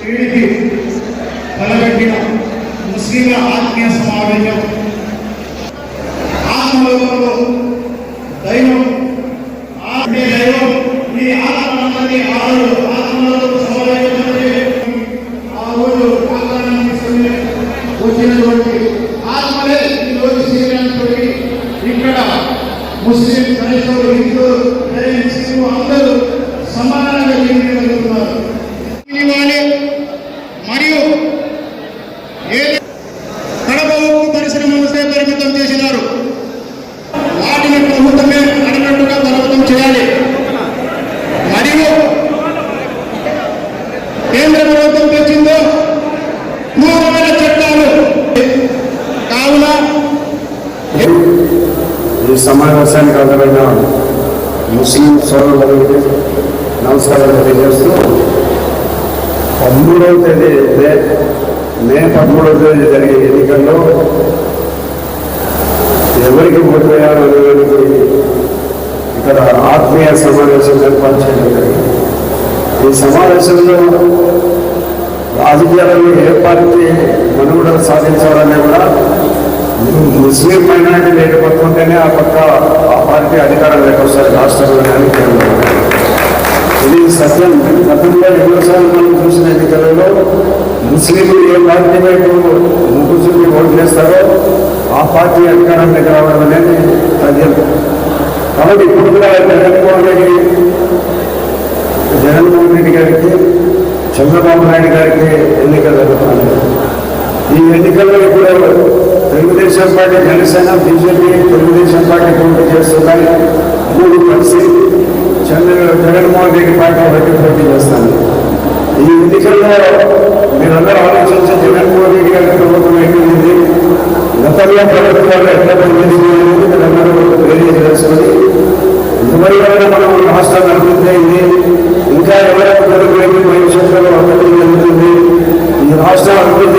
TDP తలబెట్టిన ముస్లింల ఆత్మీయ సమావేశం ఆత్మలోకంలో దైవం దైవం మీ ఆత్మ ఆరు ఆత్మలో అందరూ సమానంగా జీవించగలుగుతున్నారు మరియు కడప ఉక్కు పరిశ్రమను పరిమితం చేసినారు. వాటిని ప్రభుత్వమే అడిగినట్టుగా బలవంతం చేయాలి. మరియు కేంద్ర ప్రభుత్వం తెచ్చిందో క్రూరమైన చట్టాలు. కావున ఈ సమావేశానికి హాజరైన ముస్లిం సోదరులకు నమస్కారం తెలియజేస్తూ పదమూడవ తేదీ మే మే పదమూడవ తేదీ జరిగే ఎన్నికల్లో ఎవరికి ఓటు వేయాలో ఇక్కడ ఆత్మీయ సమావేశం ఏర్పాటు చేయడం జరిగింది. ఈ సమావేశంలో రాజకీయాలలో ఏ పార్టీ మనుగడ సాధించాలనే కూడా ముస్లిం మైనారిటీ లేకపోతుంటేనే ఆ పక్క ఆ పార్టీ అధికారం లేకొస్తారు రాష్ట్రంలో అని కేంద్రంలో. ఇది సత్యం. గతంలో ఎన్నోసార్లు మనం చూసిన ఎన్నికలలో ముస్లింలు ఏ పార్టీ వైపు ముగ్గురికి ఓటు చేస్తారో ఆ పార్టీ అధికారంలోకి రావడం అనేది సత్యం. కాబట్టి ఇప్పుడు కూడా జగన్మోహన్ రెడ్డి జగన్మోహన్ రెడ్డి గారికి చంద్రబాబు నాయుడు గారికి ఎన్నికలు జరుగుతున్నాయి. ఈ ఎన్నికల్లో ఇప్పుడు Telugu Desam party Janasena BJP Telugu Desam party పోటీ చేస్తున్నాయి. మూడు కలిసి చంద్ర జగన్మోహన్ రెడ్డి పార్టీ ఒకటి పోటీ చేస్తాను ఈ ఎన్నికల్లో మీరందరూ ఆలోచించి జగన్మోహన్ రెడ్డి గారి ప్రభుత్వం ఏంటి గతంలో ప్రభుత్వాలు ఎట్లా పనిచేసింది మీరందరూ తెలియజేసుకొని ఇంతవరకు మనం రాష్ట్రం నడుపుతుంది అయింది ఇంకా ఎవరైనా భవిష్యత్తులో అభివృద్ధి జరుగుతుంది ఈ రాష్ట్రం అభివృద్ధి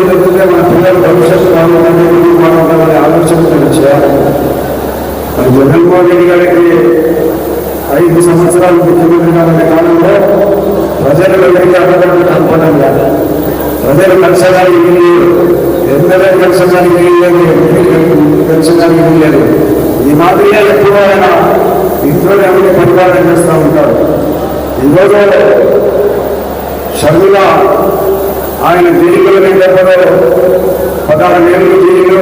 పిల్లల భవిష్యత్తు బాగుంటుంది బాగుంటుందనే ఆలోచన చేయాలి మరి జగన్మోహన్ రెడ్డి గారికి ఐదు సంవత్సరాలు ముఖ్యమంత్రి గారి కాలంలో ప్రజలు ఎవరికి అడ్డపడి కనపడం కాదు ప్రజలు కలిసడానికి వీలు ఎమ్మెల్యే కలిసడానికి వీల్లేదు కలసడానికి వీల్లేదు ఈ మాదిరిగా ఎప్పుడూ ఆయన ఇంట్లోనే ఎవరి పరిపాలన చేస్తూ ఉంటారు ఈరోజు షర్మిల ఆయన జైలులో నేపథ్యంలో పదహారు ఏళ్ళు జైలులో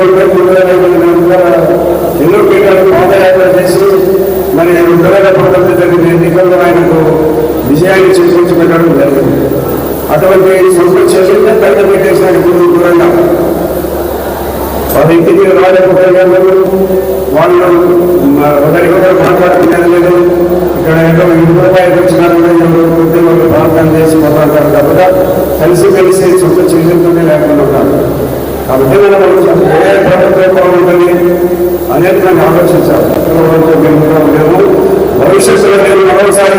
ఎన్నో పీఠాలు పాదయాత్ర చేసి మరి రెండు పంతొమ్మిది జరిగిన ఎన్నికల్లో ఆయనకు విజయాన్ని చేకూర్చి పెట్టడం జరిగింది. అటువంటి సొంత చర్యలు బయట పెట్టేసిన ఇప్పుడు దూరంగా వాళ్ళ ఇంటికి రాలేకపోయారు వాళ్ళు ఒకరికొకరు మాట్లాడుతున్నారు లేదు. ఇక్కడ ఏదో ఇంటి రూపాయలు వచ్చినారు. వాళ్ళు ప్రార్థన చేసి మాట్లాడతారు తప్ప కలిసి కలిసి సొంత చెల్లింపునే లేకుండా ఉన్నారు కాబట్టి మనం ఏ ప్రభుత్వం ఉంటుంది అనేది దాన్ని ఆలోచించాలి. మేము భవిష్యత్తులో నేను మరోసారి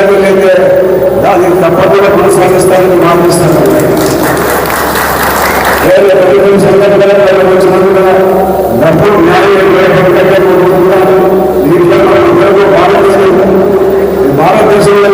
దాన్ని తప్పకుండా కొనసాగిస్తానని మాటిస్తాను వేరే ప్రభుత్వం సందర్భంగా డబ్బులు న్యాయం లేకపోతే దీంట్లో మనం భారతదేశంలో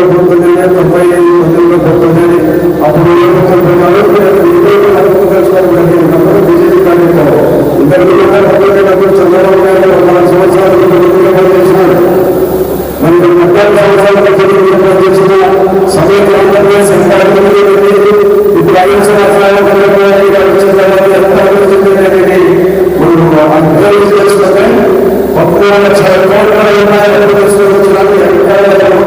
తొంభై నాలుగులో పోతుంది తొంభై ఐదు వందలలో పోతుంది అప్పుడు ఏ పోతున్నారు తెలుసుకోవడం బీజేపీ కార్యక్రమం ఇద్దరు డబ్బులు చంద్రబాబు నాయుడు ఒక నాలుగు సంవత్సరాలు చేసినారు మరి ముప్పై సంవత్సరాలకు తెలుగు చేసిన సమయం ఆంధ్రప్రదేశ్ ఎంత అభివృద్ధి చెందింది ఇప్పుడు ఐదు సంవత్సరాల వచ్చిన తర్వాత ఎంత అభివృద్ధి చెందింది మనం అభివృద్ధి చేసుకుంటే పదమూడు లక్షల కోట్ల ఉన్నాయని తెలుస్తుంది